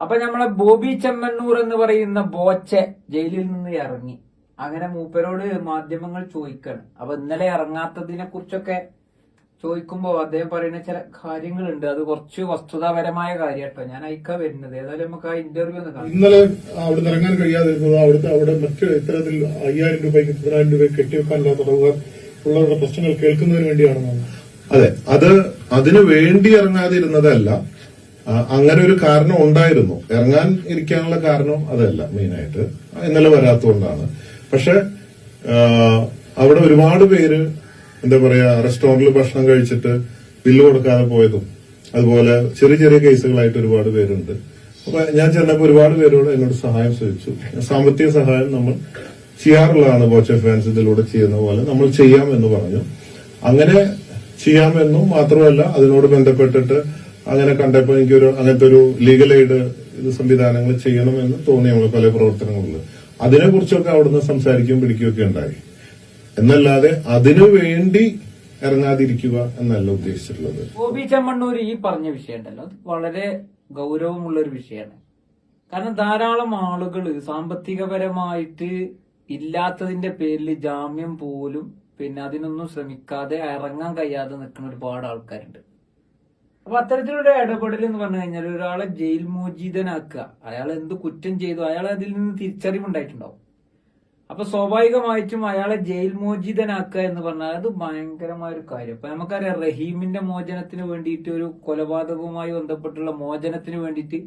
അപ്പൊ നമ്മളെ ബോബി ചെമ്മണ്ണൂർ എന്ന് പറയുന്ന ബോച്ചെ ജയിലിൽ നിന്ന് ഇറങ്ങി. അങ്ങനെ മൂപ്പരോട് മാധ്യമങ്ങൾ ചോദിക്കാണ്. അപ്പൊ ഇന്നലെ ഇറങ്ങാത്തതിനെ കുറിച്ചൊക്കെ ചോദിക്കുമ്പോ അദ്ദേഹം പറയുന്ന ചില കാര്യങ്ങളുണ്ട്. അത് കുറച്ച് വസ്തുതാപരമായ കാര്യം കേട്ടോ ഞാൻ അയക്കാ വരുന്നത്. ഏതായാലും നമുക്ക് ആ ഇന്റർവ്യൂ ഒന്ന് കാണാം. ഇന്നലെ അവിടെ ഇറങ്ങാൻ കഴിയാതിരുന്നത് അവിടുത്തെ അവിടെ മറ്റ് ഇത്തരത്തിൽ അയ്യായിരം രൂപയ്ക്ക് പതിനായിരം രൂപ കെട്ടിവെക്കാനുള്ള തടവുകാർ ഉള്ളവരുടെ പ്രശ്നങ്ങൾ കേൾക്കുന്നതിന് വേണ്ടിയാണെന്നാണ് അതെ. അത് അതിനു വേണ്ടി ഇറങ്ങാതിരുന്നതല്ല. അങ്ങനെ ഒരു കാരണം ഉണ്ടായിരുന്നു. ഇറങ്ങാൻ ഇരിക്കാനുള്ള കാരണം അതല്ല മെയിനായിട്ട്. ഇന്നലെ വരാത്തതുകൊണ്ടാണ്. പക്ഷെ അവിടെ ഒരുപാട് പേര് എന്താ പറയാ റെസ്റ്റോറന്റിൽ ഭക്ഷണം കഴിച്ചിട്ട് ബില്ല് കൊടുക്കാതെ പോയതും അതുപോലെ ചെറിയ ചെറിയ കേസുകളായിട്ട് ഒരുപാട് പേരുണ്ട്. അപ്പൊ ഞാൻ ചെന്നപ്പോ ഒരുപാട് പേരോട് എന്നോട് സഹായം ചോദിച്ചു. സാമ്പത്തിക സഹായം നമ്മൾ ചെയ്യാറുള്ളതാണ് ബോച്ച ഫാൻസ് ഇതിലൂടെ ചെയ്യുന്ന പോലെ. നമ്മൾ ചെയ്യാമെന്ന് പറഞ്ഞു. അങ്ങനെ ചെയ്യാമെന്നും മാത്രമല്ല അതിനോട് ബന്ധപ്പെട്ടിട്ട് അങ്ങനെ കണ്ടപ്പോൾ എനിക്കൊരു അങ്ങനത്തെ ഒരു ലീഗൽ എയ്ഡ് സംവിധാനങ്ങൾ ചെയ്യണമെന്ന് തോന്നി നമ്മൾ പല പ്രവർത്തനങ്ങളിൽ അതിനെക്കുറിച്ചൊക്കെ അവിടുന്ന് സംസാരിക്കുകയും പിടിക്കുകയൊക്കെ ഉണ്ടായി. എന്നല്ലാതെ അതിനു വേണ്ടി ഇറങ്ങാതിരിക്കുക എന്നല്ല ഉദ്ദേശിച്ചിട്ടുള്ളത്. ഗോപി ചെമ്മണ്ണൂർ ഈ പറഞ്ഞ വിഷയം ഉണ്ടല്ലോ അത് വളരെ ഗൗരവമുള്ള ഒരു വിഷയമാണ്. കാരണം ധാരാളം ആളുകൾ സാമ്പത്തികപരമായിട്ട് ഇല്ലാത്തതിന്റെ പേരിൽ ജാമ്യം പോലും പിന്നെ അതിനൊന്നും ശ്രമിക്കാതെ ഇറങ്ങാൻ കഴിയാതെ നിൽക്കുന്ന ഒരുപാട് ആൾക്കാരുണ്ട്. അപ്പൊ അത്തരത്തിലുള്ള ഇടപെടൽ എന്ന് പറഞ്ഞു കഴിഞ്ഞാൽ ഒരാളെ ജയിൽ മോചിതനാക്കുക അയാൾ എന്ത് കുറ്റം ചെയ്തു അയാൾ അതിൽ നിന്ന് തിരിച്ചറിവുണ്ടായിട്ടുണ്ടാവും. അപ്പൊ സ്വാഭാവികമായിട്ടും അയാളെ ജയിൽ മോചിതനാക്കുക എന്ന് പറഞ്ഞാൽ അത് ഭയങ്കരമായ ഒരു കാര്യം. അപ്പൊ നമുക്കറിയാം റഹീമിന്റെ മോചനത്തിന് വേണ്ടിയിട്ട് ഒരു കൊലപാതകവുമായി ബന്ധപ്പെട്ടുള്ള മോചനത്തിന് വേണ്ടിയിട്ട്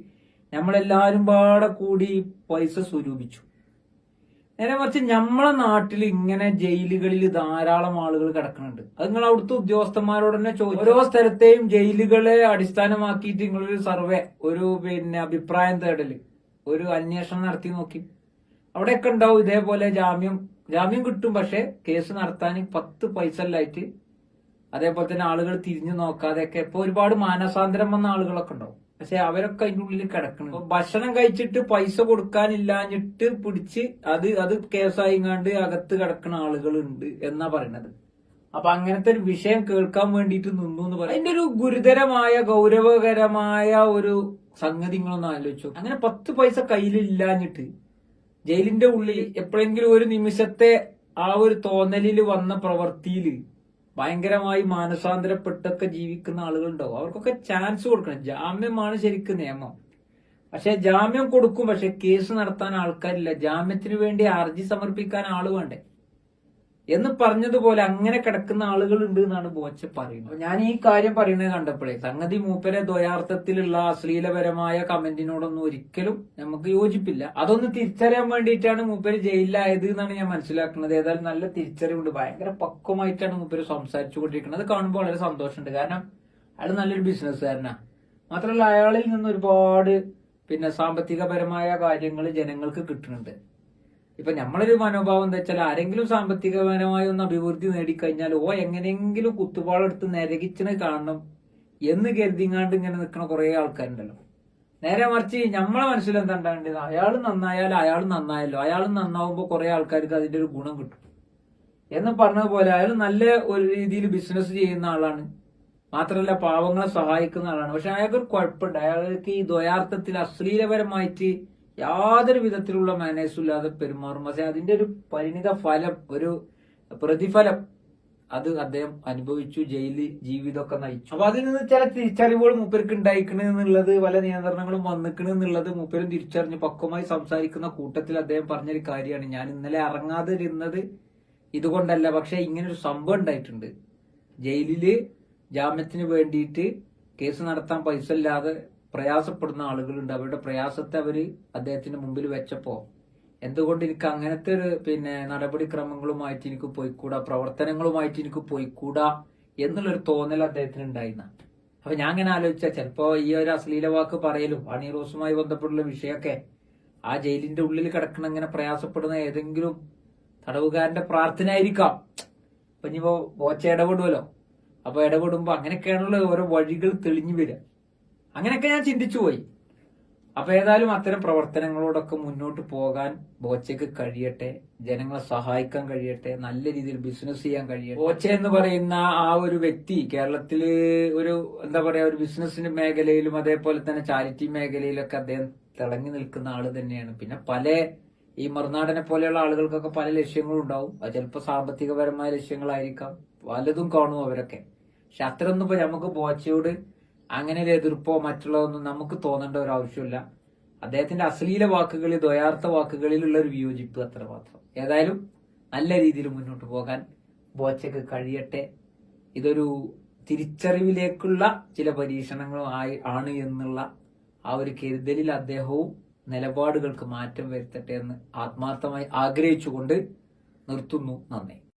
നമ്മളെല്ലാവരും പാടെ കൂടി പൈസ സ്വരൂപിച്ചു. നേരെ മറിച്ച് നമ്മളെ നാട്ടിൽ ഇങ്ങനെ ജയിലുകളിൽ ധാരാളം ആളുകൾ കിടക്കുന്നുണ്ട്. അത് നിങ്ങൾ അവിടുത്തെ ഉദ്യോഗസ്ഥന്മാരോട് തന്നെ ചോദിച്ചു? ഓരോ സ്ഥലത്തെയും ജയിലുകളെ അടിസ്ഥാനമാക്കിയിട്ട് നിങ്ങളൊരു സർവേ ഒരു പിന്നെ അഭിപ്രായം തേടൽ ഒരു അന്വേഷണം നടത്തി നോക്കി. അവിടെയൊക്കെ ഉണ്ടാവും ഇതേപോലെ ജാമ്യം ജാമ്യം കിട്ടും പക്ഷെ കേസ് നടത്താൻ പത്ത് പൈസ അല്ലായിട്ട് അതേപോലെ തന്നെ ആളുകൾ തിരിഞ്ഞു നോക്കാതെയൊക്കെ ഇപ്പൊ ഒരുപാട് മാനസാന്തരം വന്ന ആളുകളൊക്കെ ഉണ്ടാവും. പക്ഷെ അവരൊക്കെ അതിന്റെ ഉള്ളിൽ കിടക്കണം. ഭക്ഷണം കഴിച്ചിട്ട് പൈസ കൊടുക്കാനില്ലാഞ്ഞിട്ട് പിടിച്ച് അത് അത് കേസായിങ്ങാണ്ട് അകത്ത് കിടക്കുന്ന ആളുകളുണ്ട് എന്നാ പറയണത്. അപ്പൊ അങ്ങനത്തെ ഒരു വിഷയം കേൾക്കാൻ വേണ്ടിയിട്ട് നിന്നു എന്ന് പറയും അതിന്റെ ഒരു ഗുരുതരമായ ഗൗരവകരമായ ഒരു സംഗതി നിങ്ങളൊന്ന് ആലോചിച്ചു. അങ്ങനെ പത്ത് പൈസ കയ്യിലില്ലാഞ്ഞിട്ട് ജയിലിന്റെ ഉള്ളിൽ എപ്പോഴെങ്കിലും ഒരു നിമിഷത്തെ ആ ഒരു തോന്നലിൽ വന്ന പ്രവൃത്തിയിൽ ഭയങ്കരമായി മാനസാന്തരപ്പെട്ടൊക്കെ ജീവിക്കുന്ന ആളുകളുണ്ടാവും. അവർക്കൊക്കെ ചാൻസ് കൊടുക്കണം. ജാമ്യമാണ് ശരിക്കും നിയമം. പക്ഷെ ജാമ്യം കൊടുക്കും. പക്ഷെ കേസ് നടത്താൻ ആൾക്കാരില്ല. ജാമ്യത്തിന് വേണ്ടി ഹർജി സമർപ്പിക്കാൻ ആൾ വേണ്ടേ? എന്ന് പറഞ്ഞതുപോലെ അങ്ങനെ കിടക്കുന്ന ആളുകൾ ഉണ്ട് എന്നാണ് ബോച്ച പറയുന്നത്. ഞാൻ ഈ കാര്യം പറയുന്നത് കണ്ടപ്പോഴേ സംഗതി മൂപ്പരെ ദ്വയാർത്ഥത്തിലുള്ള അശ്ലീലപരമായ കമന്റിനോടൊന്നും ഒരിക്കലും നമുക്ക് യോജിപ്പില്ല. അതൊന്ന് തിരിച്ചറിയാൻ വേണ്ടിയിട്ടാണ് മൂപ്പര് ജയിലിലായത് എന്നാണ് ഞാൻ മനസ്സിലാക്കുന്നത്. ഏതായാലും നല്ല തിരിച്ചറിവുണ്ട്. ഭയങ്കര പക്വമായിട്ടാണ് മൂപ്പര് സംസാരിച്ചു കൊണ്ടിരിക്കുന്നത് കാണുമ്പോൾ വളരെ സന്തോഷമുണ്ട്. കാരണം അയാൾ നല്ലൊരു ബിസിനസ്സുകാരനാ. മാത്രമല്ല അയാളിൽ നിന്ന് ഒരുപാട് പിന്നെ സാമ്പത്തികപരമായ കാര്യങ്ങൾ ജനങ്ങൾക്ക് കിട്ടുന്നുണ്ട്. ഇപ്പൊ നമ്മളൊരു മനോഭാവം എന്താ വെച്ചാൽ ആരെങ്കിലും സാമ്പത്തികപരമായി ഒന്ന് അഭിവൃദ്ധി നേടിക്കഴിഞ്ഞാൽ ഓ എങ്ങനെയെങ്കിലും കുത്തുപാടെടുത്ത് നരകിച്ചിന് കാണണം എന്ന് കരുതിങ്ങാണ്ട് ഇങ്ങനെ നിൽക്കുന്ന കുറെ ആൾക്കാരുണ്ടല്ലോ. നേരെ മറിച്ച് നമ്മളെ മനസ്സിൽ എന്താ ഉണ്ടാകേണ്ടത്? അയാൾ നന്നായാൽ അയാൾ നന്നായല്ലോ. അയാൾ നന്നാവുമ്പോൾ കുറെ ആൾക്കാർക്ക് അതിന്റെ ഒരു ഗുണം കിട്ടും. എന്ന് പറഞ്ഞതുപോലെ അയാൾ നല്ല ഒരു രീതിയിൽ ബിസിനസ് ചെയ്യുന്ന ആളാണ്. മാത്രമല്ല പാവങ്ങളെ സഹായിക്കുന്ന ആളാണ്. പക്ഷെ അയാൾക്ക് ഒരു കുഴപ്പമുണ്ട്. അയാൾക്ക് ഈ ദ്വയാർത്ഥത്തിൽ അശ്ലീലപരമായിട്ട് യാതൊരു വിധത്തിലുള്ള മാനേഴ്സും ഇല്ലാതെ പെരുമാറും. പക്ഷെ അതിന്റെ ഒരു പരിണിത ഫലം ഒരു പ്രതിഫലം അത് അദ്ദേഹം അനുഭവിച്ചു ജയിലിൽ ജീവിതമൊക്കെ നയിച്ചു. അപ്പൊ അതിൽ നിന്ന് ചില തിരിച്ചറിവുകൾ മൂപ്പർക്ക് ഉണ്ടായിക്കണ് എന്നുള്ളത് പല നിയന്ത്രണങ്ങളും വന്നിക്കണ് എന്നുള്ളത് മൂപ്പരും തിരിച്ചറിഞ്ഞ് പക്വമായി സംസാരിക്കുന്ന കൂട്ടത്തിൽ അദ്ദേഹം പറഞ്ഞൊരു കാര്യമാണ്. ഞാൻ ഇന്നലെ ഇറങ്ങാതെ ഇരുന്നത് ഇതുകൊണ്ടല്ല പക്ഷെ ഇങ്ങനൊരു സംഭവം ഉണ്ടായിട്ടുണ്ട്. ജയിലിൽ ജാമ്യത്തിന് വേണ്ടിയിട്ട് കേസ് നടത്താൻ പൈസ ഇല്ലാതെ പ്രയാസപ്പെടുന്ന ആളുകളുണ്ട്. അവരുടെ പ്രയാസത്തെ അവർ അദ്ദേഹത്തിന്റെ മുമ്പിൽ വെച്ചപ്പോ എന്തുകൊണ്ട് എനിക്ക് അങ്ങനത്തെ ഒരു പിന്നെ നടപടിക്രമങ്ങളുമായിട്ട് എനിക്ക് പോയിക്കൂടാ? പ്രവർത്തനങ്ങളുമായിട്ട് എനിക്ക് പോയിക്കൂടാ? എന്നുള്ളൊരു തോന്നൽ അദ്ദേഹത്തിന് ഉണ്ടായിരുന്ന അപ്പൊ ഞാൻ അങ്ങനെ ആലോചിച്ച ചിലപ്പോ ഈ ഒരു അശ്ലീല വാക്ക് പറയലും വാണി റോസുമായി ബന്ധപ്പെട്ടുള്ള വിഷയമൊക്കെ ആ ജയിലിന്റെ ഉള്ളിൽ കിടക്കണ ഇങ്ങനെ പ്രയാസപ്പെടുന്ന ഏതെങ്കിലും തടവുകാരന്റെ പ്രാർത്ഥന ആയിരിക്കാം അപ്പൊ ഇനിയിപ്പോ ബോച്ച ഇടപെടുമല്ലോ അപ്പൊ ഇടപെടുമ്പോ അങ്ങനെയൊക്കെയാണുള്ള ഓരോ വഴികൾ തെളിഞ്ഞു വരിക. അങ്ങനെയൊക്കെ ഞാൻ ചിന്തിച്ചു പോയി. അപ്പൊ ഏതായാലും അത്തരം പ്രവർത്തനങ്ങളോടൊക്കെ മുന്നോട്ട് പോകാൻ ബോച്ചയ്ക്ക് കഴിയട്ടെ ജനങ്ങളെ സഹായിക്കാൻ കഴിയട്ടെ നല്ല രീതിയിൽ ബിസിനസ് ചെയ്യാൻ കഴിയട്ടെ. ബോച്ച എന്ന് പറയുന്ന ആ ഒരു വ്യക്തി കേരളത്തിൽ ഒരു എന്താ പറയാ ഒരു ബിസിനസിന്റെ മേഖലയിലും അതേപോലെ തന്നെ ചാരിറ്റി മേഖലയിലൊക്കെ അദ്ദേഹം തിളങ്ങി നിൽക്കുന്ന ആൾ തന്നെയാണ്. പിന്നെ പല ഈ മറുനാടനെ പോലെയുള്ള ആളുകൾക്കൊക്കെ പല ലക്ഷ്യങ്ങളും ഉണ്ടാവും അത് ചിലപ്പോൾ സാമ്പത്തികപരമായ ലക്ഷ്യങ്ങളായിരിക്കാം. പലതും കാണും അവരൊക്കെ. പക്ഷെ അത്രയൊന്നും ഇപ്പൊ നമുക്ക് ബോച്ചയോട് അങ്ങനെ ഒരു എതിർപ്പോ മറ്റുള്ളതൊന്നും നമുക്ക് തോന്നേണ്ട ഒരു ആവശ്യമില്ല. അദ്ദേഹത്തിന്റെ അശ്ലീല വാക്കുകളിൽ ദ്വയാർത്ഥ വാക്കുകളിലുള്ള ഒരു വിയോജിപ്പ് അത്ര മാത്രം. ഏതായാലും നല്ല രീതിയിൽ മുന്നോട്ട് പോകാൻ ബോച്ചയ്ക്ക് കഴിയട്ടെ. ഇതൊരു തിരിച്ചറിവിലേക്കുള്ള ചില പരീക്ഷണങ്ങളും ആയി ആണ് എന്നുള്ള ആ ഒരു കരുതലിൽ അദ്ദേഹവും നിലപാടുകൾക്ക് മാറ്റം വരുത്തട്ടെ എന്ന് ആത്മാർത്ഥമായി ആഗ്രഹിച്ചുകൊണ്ട് നിർത്തുന്നു. നന്ദി.